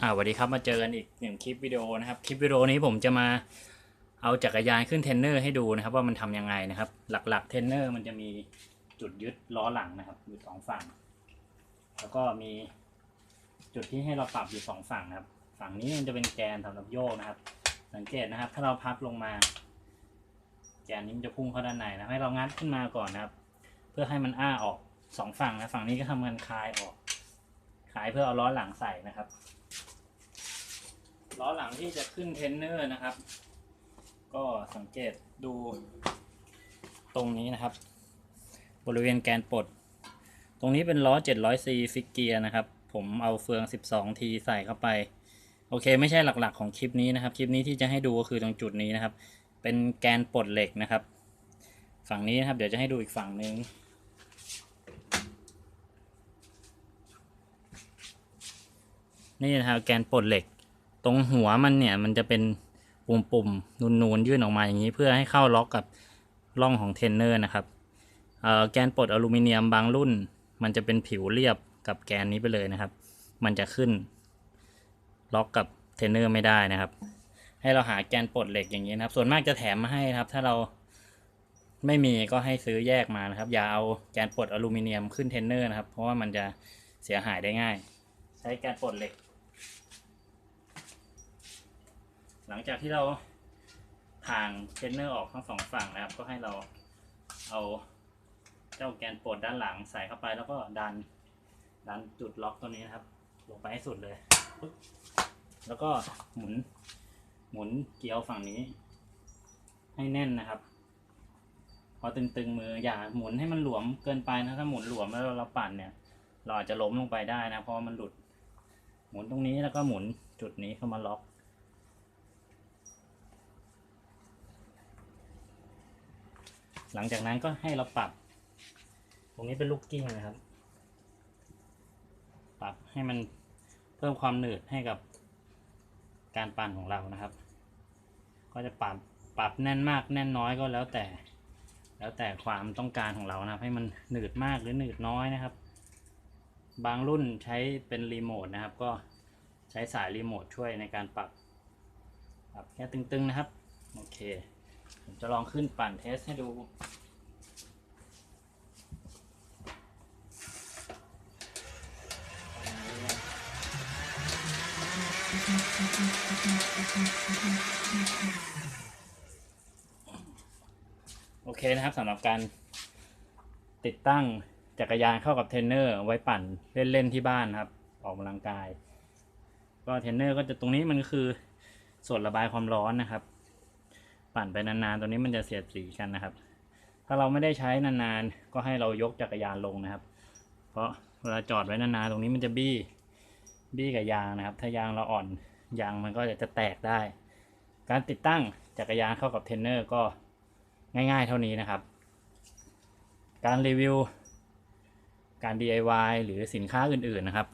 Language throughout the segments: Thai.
อ่าสวัสดีครับมาเจอกันอีกหนึ่งคลิปวิดีโอนะครับ คลิปวิดีโอนี้ผมจะมาเอาจักรยานขึ้นเทนเนอร์ให้ดูนะครับ ว่ามันทำยังไงนะครับ หลักๆเทนเนอร์มันจะมีจุดยึดล้อหลังนะครับ อยู่สองฝั่ง แล้วก็มีจุดที่ให้เราปรับอยู่สองฝั่งครับ ฝั่งนี้มันจะเป็นแกนสำหรับโยกนะครับ สังเกตนะครับ ถ้าเราพับลงมา แกนนี้มันจะพุ่งเข้าด้านในนะให้เรางัดขึ้นมาก่อนนะครับ เพื่อให้มันอ้าออกสองฝั่งนะฝั่งนี้ก็ทำงานคลายออก คลายเพื่อเอาล้อหลังใส่นะครับ ล้อหลังที่จะขึ้นเทนเนอร์นะครับ ก็สังเกตดูตรงนี้นะครับ บริเวณแกนปลด ตรงนี้เป็นล้อ 700C ฟิกเกียร์นะครับ ผมเอาเฟือง 12T ใส่เข้าไป โอเค ไม่ใช่หลักๆของคลิปนี้นะครับ คลิปนี้ที่จะให้ดูก็คือตรงจุดนี้นะครับ เป็นแกนปลดเหล็กนะครับ ฝั่งนี้นะครับ เดี๋ยวจะให้ดูอีกฝั่งหนึ่ง นี่นะครับแกนปลดเหล็ก ตรงหัวมันเนี่ยมันจะเป็นปุ่มๆนูนๆยื่นออกมาอย่างนี้เพื่อให้เข้าล็อกกับร่องของเทนเนอร์นะครับแกนปลดอลูมิเนียมบางรุ่น มันจะเป็นผิวเรียบกับแกนนี้ไปเลยนะครับ มันจะขึ้น ล็อกกับเทนเนอร์ไม่ได้นะครับ ให้เราหาแกนปลดเหล็กอย่างนี้นะครับ ส่วนมากจะแถมมาให้นะครับ ถ้าเราไม่มีก็ให้ซื้อแยกมานะครับ อย่าเอาแกนปลดอลูมิเนียมขึ้นเทนเนอร์นะครับ เพราะว่ามันจะเสียหายได้ง่าย ใช้แกนปลดเหล็ก หลังจากที่เราถ่างเทนเนอร์ออกทั้งสองฝั่งนะครับ ก็ให้เราเอาเจ้าแกนปลดด้านหลังใส่เข้าไปแล้วก็ดันดันจุดล็อกตัวนี้นะครับ ลงไปให้สุดเลยแล้วก็หมุนหมุนเกลียวฝั่งนี้ ให้แน่นนะครับ พอตึงๆมืออย่าหมุนให้มันหลวมเกินไปนะถ้าหมุนหลวมแล้วเราปั่นเนี่ย เราอาจจะล้มลงไปได้นะเพราะมันหลุด หมุนตรงนี้แล้วก็หมุนจุดนี้เข้ามาล็อก หลังจากนั้นก็ให้เราปรับ ตรงนี้เป็นลูกกิ้งนะครับ ปรับให้มันเพิ่มความหนืดให้กับการปั่นของเรานะครับ ก็จะปรับปรับแน่นมากแน่นน้อยก็แล้วแต่ แล้วแต่ความต้องการของเรานะครับ ให้มันหนืดมากหรือหนืดน้อยนะครับ บางรุ่นใช้เป็นรีโมทนะครับ ก็ใช้สายรีโมทช่วยในการปรับปรับแค่ตึงๆนะครับ โอเค ผมจะลองขึ้นปั่นเทสให้ดูโอเคนะครับสำหรับการติดตั้งจักรยานเข้ากับเทรนเนอร์ไว้ปั่นเล่นๆที่บ้านครับ ออกกำลังกาย ก็เทรนเนอร์ก็จะตรงนี้มันคือส่วนระบายความร้อนนะครับ ปั่นไปนานๆ ตัวนี้มันจะเสียดสีกันนะครับ ถ้าเราไม่ได้ใช้นานๆ ก็ให้เรายกจักรยานลงนะครับ เพราะเวลาจอดไว้นานๆ ตรงนี้มันจะบี้บี้กับยางนะครับ ถ้ายางเราอ่อนยางมันก็จะแตกได้ การติดตั้งจักรยานเข้ากับเทนเนอร์ก็ง่ายๆ เท่านี้นะครับ การรีวิว การ DIY หรือสินค้าอื่นๆนะครับ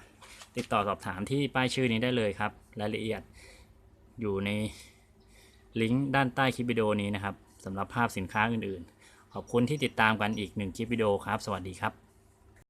ติดต่อสอบถามที่ป้ายชื่อนี้ได้เลยครับ รายละเอียดอยู่ใน ลิงก์ด้านใต้คลิปวิดีโอนี้นะครับสำหรับภาพสินค้าอื่นๆ ขอบคุณที่ติดตามกันอีกหนึ่งคลิปวิดีโอครับ สวัสดีครับ